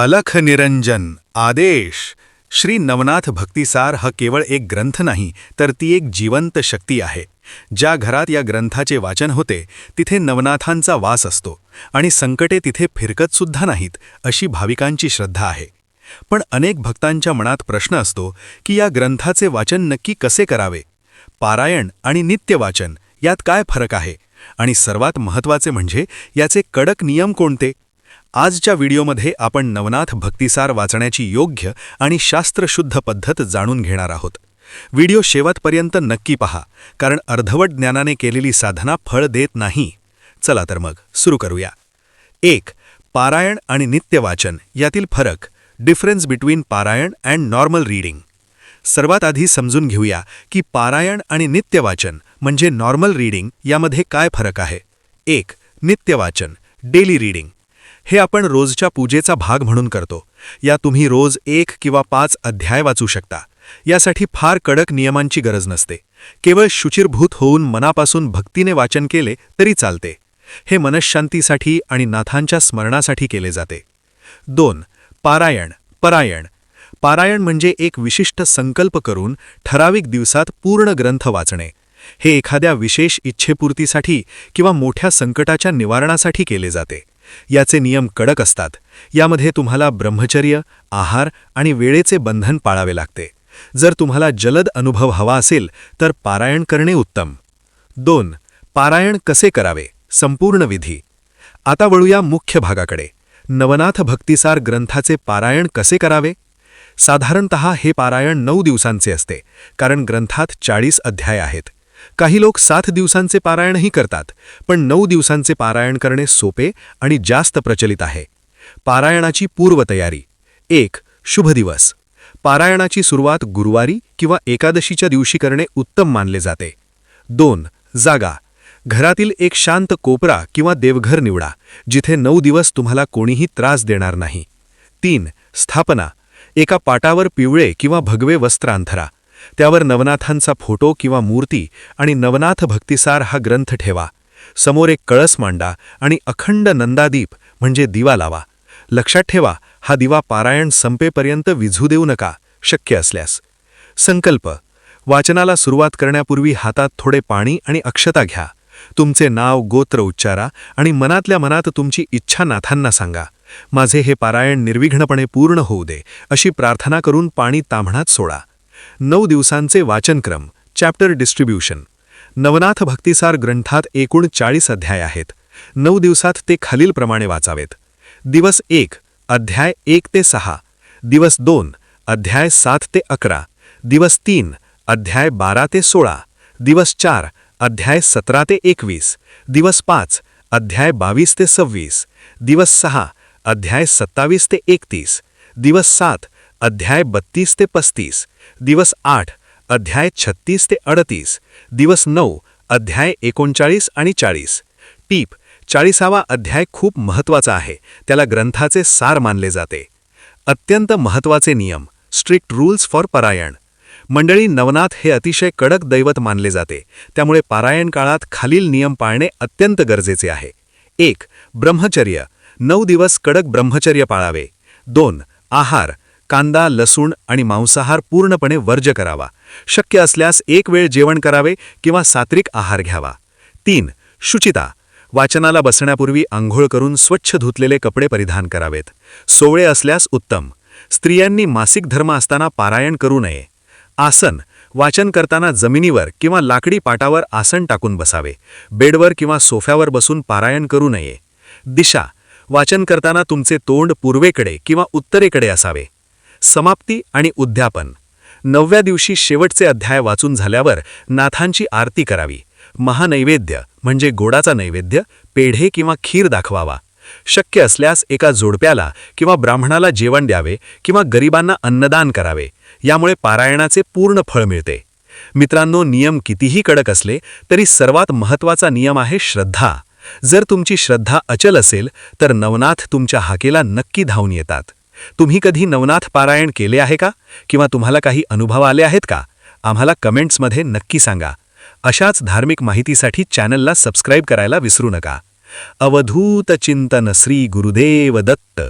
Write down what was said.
अलख निरंजन आदेश. श्री नवनाथ भक्तिसार हा केवळ एक ग्रंथ नाही तर ती एक जिवंत शक्ती आहे. ज्या घरात या ग्रंथाचे वाचन होते तिथे नवनाथांचा वास असतो आणि संकटे तिथे फिरकतसुद्धा नाहीत अशी भाविकांची श्रद्धा आहे. पण अनेक भक्तांच्या मनात प्रश्न असतो की या ग्रंथाचे वाचन नक्की कसे करावे? पारायण आणि नित्यवाचन यात काय फरक आहे? आणि सर्वात महत्त्वाचे म्हणजे याचे कडक नियम कोणते? आजच्या व्हिडिओमध्ये आपण नवनाथ भक्तिसार वाचण्याची योग्य आणि शास्त्रशुद्ध पद्धत जाणून घेणार आहोत. व्हिडिओ शेवटपर्यंत नक्की पहा कारण अर्धवट ज्ञानाने केलेली साधना फळ देत नाही. चला तर मग सुरू करूया. एक पारायण आणि नित्यवाचन यातील फरक डिफरन्स बिटवीन पारायण अँड नॉर्मल रीडिंग सर्वात आधी समजून घेऊया की पारायण आणि नित्यवाचन म्हणजे नॉर्मल रीडिंग यामध्ये काय फरक आहे. एक नित्यवाचन डेली रीडिंग हे आपण रोजच्या पूजेचा भाग म्हणून करतो. या तुम्ही रोज एक किंवा पाच अध्याय वाचू शकता. यासाठी फार कडक नियमांची गरज नसते. केवळ शुचिरभूत होऊन मनापासून भक्तीने वाचन केले तरी चालते. हे मनशांतीसाठी आणि नाथांच्या स्मरणासाठी केले जाते. दोन पारायण परायण. पारायण म्हणजे एक विशिष्ट संकल्प करून ठराविक दिवसात पूर्ण ग्रंथ वाचणे. हे एखाद्या विशेष इच्छेपूर्तीसाठी किंवा मोठ्या संकटाच्या निवारणासाठी केले जाते. याचे नियम कडक असतात. यामध्ये तुम्हाला ब्रह्मचर्य आहार आणि वेळेचे बंधन पाळावे लागते. जर तुम्हाला जलद अनुभव हवा असेल तर पारायण करणे उत्तम. दोन पारायण कसे करावे? संपूर्ण विधी. आता वळूया मुख्य भागाकडे. नवनाथ भक्तिसार ग्रंथाचे पारायण कसे करावे? साधारणत हे पारायण नऊ दिवसांचे असते कारण ग्रंथात चाळीस अध्याय आहेत. काही लोक सात दिवसांचे पारायणही करतात पण नऊ दिवसांचे पारायण करणे सोपे आणि जास्त प्रचलित आहे. पारायणाची पूर्वतयारी. एक शुभ दिवस. पारायणाची सुरुवात गुरुवारी किंवा एकादशीच्या दिवशी करणे उत्तम मानले जाते. दोन जागा. घरातील एक शांत कोपरा किंवा देवघर निवडा जिथे नऊ दिवस तुम्हाला कोणीही त्रास देणार नाही. तीन स्थापना. एका पाटावर पिवळे किंवा भगवे वस्त्र अंथरा त्यावर नवनाथांचा फोटो किंवा मूर्ती आणि नवनाथ भक्तिसार हा ग्रंथ ठेवा. समोर एक कळस मांडा आणि अखंड नंदादीप म्हणजे दिवा लावा. लक्षात ठेवा हा दिवा पारायण संपेपर्यंत विझू देऊ नका शक्य असल्यास. संकल्प वाचनाला सुरुवात करण्यापूर्वी हातात थोडे पाणी आणि अक्षता घ्या. तुमचे नाव गोत्र उच्चारा आणि मनातल्या मनात तुमची इच्छा नाथांना सांगा. माझे हे पारायण निर्विघ्नपणे पूर्ण होऊ दे अशी प्रार्थना करून पाणी तांबणात सोडा. नऊ दिवसांचे वाचनक्रम चॅप्टर डिस्ट्रीब्युशन नवनाथ भक्तिसार ग्रंथात एकूण चाळीस अध्याय आहेत. नऊ दिवसात ते खालीलप्रमाणे वाचावेत. दिवस एक अध्याय एक ते सहा. दिवस दोन अध्याय सात ते अकरा. दिवस तीन अध्याय बारा ते सोळा. दिवस चार अध्याय सतरा ते एकवीस. दिवस पाच अध्याय बावीस ते सव्वीस. दिवस सहा अध्याय सत्तावीस ते एकतीस. दिवस सात अध्याय बत्तीस ते पस्तीस दिवस आठ अध्याय छत्तीस ते अडतीस दिवस नऊ अध्याय एकोणचाळीस आणि चाळीस. टीप चाळीसावा अध्याय खूप महत्त्वाचा आहे त्याला ग्रंथाचे सार मानले जाते. अत्यंत महत्त्वाचे नियम स्ट्रिक्ट रूल्स फॉर परायण. मंडळी नवनाथ हे अतिशय कडक दैवत मानले जाते त्यामुळे पारायण काळात खालील नियम पाळणे अत्यंत गरजेचे आहे. एक ब्रह्मचर्य. नऊ दिवस कडक ब्रह्मचर्य पाळावे. दोन आहार. कांदा लसूण आणि मांसाहार पूर्णपणे वर्ज करावा. शक्य असल्यास एक वेळ जेवण करावे किंवा सात्विक आहार घ्यावा. तीन शुचिता. वाचनाला बसण्यापूर्वी आंघोळ करून स्वच्छ धुतलेले कपडे परिधान करावेत. सोवळे असल्यास उत्तम. स्त्रियांनी मासिक धर्म असताना पारायण करू नये. आसन. वाचन करताना जमिनीवर किंवा लाकडी पाटावर आसन टाकून बसावे. बेडवर किंवा सोफ्यावर बसून पारायण करू नये. दिशा. वाचन करताना तुमचे तोंड पूर्वेकडे किंवा उत्तरेकडे असावे. समाप्ती आणि उद्यापन. नवव्या दिवशी शेवटचे अध्याय वाचून झाल्यावर नाथांची आरती करावी. महानैवेद्य म्हणजे गोडाचा नैवेद्य पेढे किंवा खीर दाखवावा. शक्य असल्यास एका जोडप्याला किंवा ब्राह्मणाला जेवण द्यावे किंवा गरिबांना अन्नदान करावे. यामुळे पारायणाचे पूर्ण फळ मिळते. मित्रांनो नियम कितीही कडक असले तरी सर्वात महत्त्वाचा नियम आहे श्रद्धा. जर तुमची श्रद्धा अचल असेल तर नवनाथ तुमच्या हाकेला नक्की धावून येतात. तुम्ही कधी नवनाथ पारायण केले आहे का? किंवा तुम्हाला काही अनुभव आले आहेत का? आम्हाला कमेंट्समध्ये नक्की सांगा. अशाच धार्मिक माहितीसाठी चॅनलला सबस्क्राईब करायला विसरू नका. अवधूत चिंतन श्री गुरुदेव दत्त.